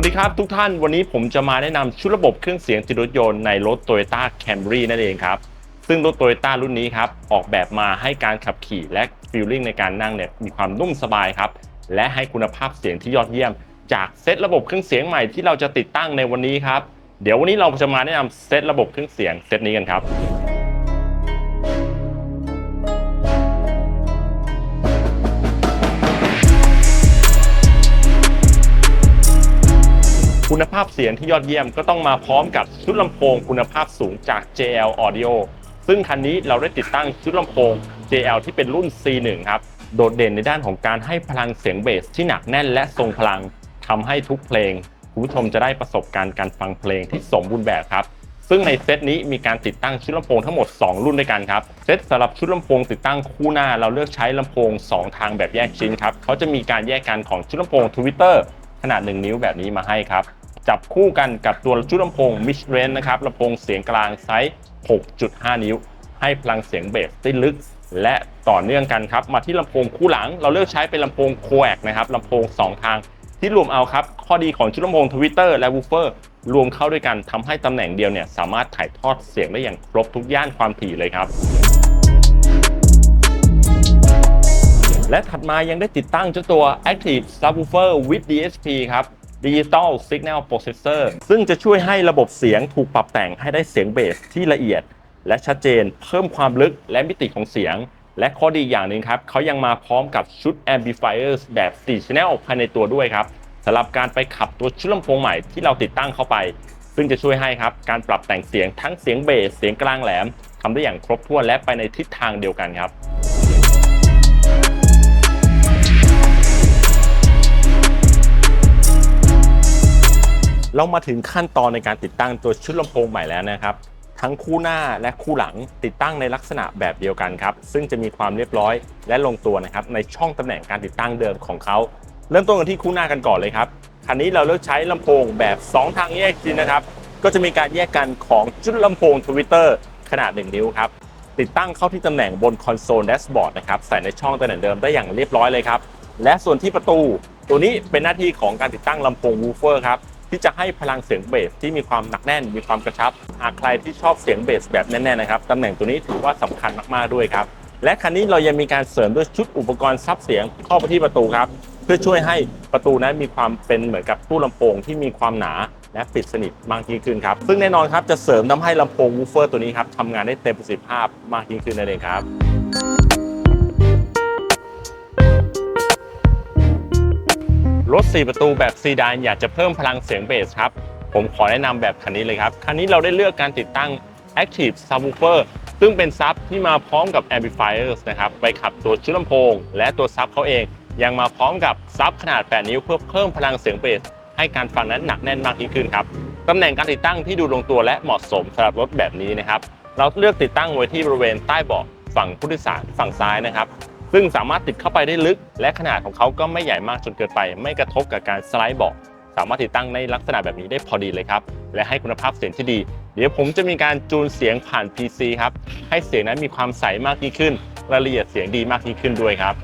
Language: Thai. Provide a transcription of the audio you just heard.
วัสดีครับทุกท่านวันนี้ผมจะมาแนะนำชุดระบบเครื่องเสียงติดรถยนต์ในรถ Toyota Camry นั่นเองครับ ซึ่งรถ Toyota รุ่นนี้ครับ ออกแบบมาให้การขับขี่และฟีลลิ่งในการนั่งเนี่ยมีความนุ่มสบายครับ และให้คุณภาพเสียงที่ยอดเยี่ยม จากเซตระบบเครื่องเสียงใหม่ที่เราจะติดตั้งในวันนี้ครับ เดี๋ยววันนี้เราจะมาแนะนำเซตระบบเครื่องเสียงเซตนี้กันครับ คุณภาพเสียงที่ยอดเยี่ยมก็ต้องมาพร้อมกับชุดลำโพงคุณภาพสูงจาก JL Audio ซึ่งคันนี้เราได้ติดตั้งชุดลำโพง JL ที่เป็นรุ่น C1 ครับ โดดเด่นในด้านของการให้พลังเสียงเบสที่หนักแน่นและทรงพลังทำให้ทุกเพลง คุณผู้ชมจะได้ประสบการณ์การฟังเพลงที่สมบูรณ์แบบครับ ซึ่งในเซตนี้มีการติดตั้งชุดลำโพงทั้งหมด 2 รุ่นด้วยกันครับ เซตสำหรับชุดลำโพงติดตั้งคู่หน้าเราเลือกใช้ลำโพง 2 ทางแบบแยกชิ้นครับเขาจะมีการแยกกันของชุดลำโพง Twitter ขนาด 1 นิ้วแบบนี้มาให้ครับ จับคู่กันกับตัวชุดลำโพง Mid Range นะครับลำโพงเสียงกลางไซส์ 6.5 นิ้ว ให้พลังเสียงเบสที่ลึก และต่อเนื่องกันครับ มาที่ลำโพงคู่หลัง เราเลือกใช้เป็นลำโพงโคแอกนะครับลำโพง 2 ทาง ที่รวมเอาครับ ข้อดีของชุดลำโพงทวิตเตอร์และวูเฟอร์รวมเข้าด้วยกันทำให้ตำแหน่งเดียวเนี่ยสามารถถ่ายทอดเสียงได้อย่างครบทุกย่านความถี่เลยครับและถัดมายังได้ติดตั้งเจ้าตัว Active Subwoofer with DSP ครับ Digital Signal Processor ซึ่งจะช่วยให้ระบบเสียงถูกปรับแต่งให้ได้เสียงเบสที่ละเอียด และชัดเจน เพิ่มความลึกและมิติของเสียง และข้อดีอย่างหนึ่งครับเขายังมาพร้อมกับชุด Amplifiers แบบ 4 Channel ภายในตัวด้วยครับสำหรับการไปขับตัวชุดลำโพงใหม่ที่เราติดตั้งเข้าไป ซึ่งจะช่วยให้ครับการปรับแต่งเสียงทั้งเสียงเบสเสียงกลางแหลมทำได้อย่างครบถ้วนและไปในทิศทางเดียวกันครับ เรามาถึงขั้นตอนในการติดตั้งตัวชุดลำโพงใหม่แล้วนะครับ ทั้งคู่หน้าและคู่หลังติดตั้งในลักษณะแบบเดียวกันครับ ซึ่งจะมีความเรียบร้อยและลงตัวนะครับในช่องตำแหน่งการติดตั้งเดิมของเขา เริ่มต้นกันที่คู่หน้ากันก่อนเลยครับคันนี้เราเลือกใช้ลำโพงแบบ 2 ทางแยกชิ้นะครับ ก็จะมีการแยกกันของชุดลำโพงทวิตเตอร์ขนาด 1 นิ้วครับติดตั้งเข้าที่ตำแหน่งบนคอนโซลแดชบอร์ดนะครับใส่ในช่องตำแหน่งเดิมได้อย่างเรียบร้อยเลยครับและส่วนที่ประตู ตัวนี้เป็นหน้าที่ของการติดตั้งลำโพงวูเฟอร์ครับ ที่จะให้พลังเสียงเบสที่มีความหนักแน่น มีความกระชับหากใครที่ชอบเสียงเบสแบบแน่นๆนะครับตำแหน่งตัวนี้ถือว่าสำคัญมากๆด้วยครับและคันนี้เรายังมีการเสริมด้วยชุดอุปกรณ์ซับเสียงเข้าไปที่ประตูครับเพื่อช่วยให้ประตูนั้นมีความเป็นเหมือนกับตู้ลำโพงที่มีความหนาและปิดสนิทมากยิ่งขึ้นครับซึ่งแน่นอนครับจะเสริมทำให้ลำโพงวูฟเฟอร์ตัวนี้ครับทำงานได้เต็มประสิทธิภาพมากยิ่งขึ้นนั่นเองครับ รถ 4 ประตูแบบซีดานอยากจะเพิ่มพลังเสียงเบสครับ ผมขอแนะนำแบบคันนี้เลยครับ คันนี้เราได้เลือกการติดตั้ง Active Subwoofer ซึ่งเป็นซับที่มาพร้อมกับ Amplifiers นะครับ ไปขับตัวชุดลำโพง และตัวซับเขาเอง ยังมาพร้อมกับซับขนาด 8 นิ้วเพื่อเพิ่มพลังเสียงเบสให้การฟังนั้นหนักแน่นมากยิ่งขึ้นครับตำแหน่งการติดตั้งที่ดูลงตัวและเหมาะสมสำหรับรถแบบนี้นะครับ เราเลือกติดตั้งไว้ที่บริเวณใต้เบาะฝั่งผู้โดยสารฝั่งซ้ายนะครับ ซึ่งสามารถติดเข้าไปได้ลึก และขนาดของเขาก็ไม่ใหญ่มากจนเกินไป ไม่กระทบกับการสไลด์เบาะสามารถติดตั้งในลักษณะแบบนี้ได้พอดีเลยครับ และให้คุณภาพเสียงที่ดี เดี๋ยวผมจะมีการจูนเสียงผ่าน PC ครับ ให้เสียงนั้นมีความใสมากยิ่งขึ้น รายละเอียดเสียงดีมากยิ่งขึ้นด้วยครับ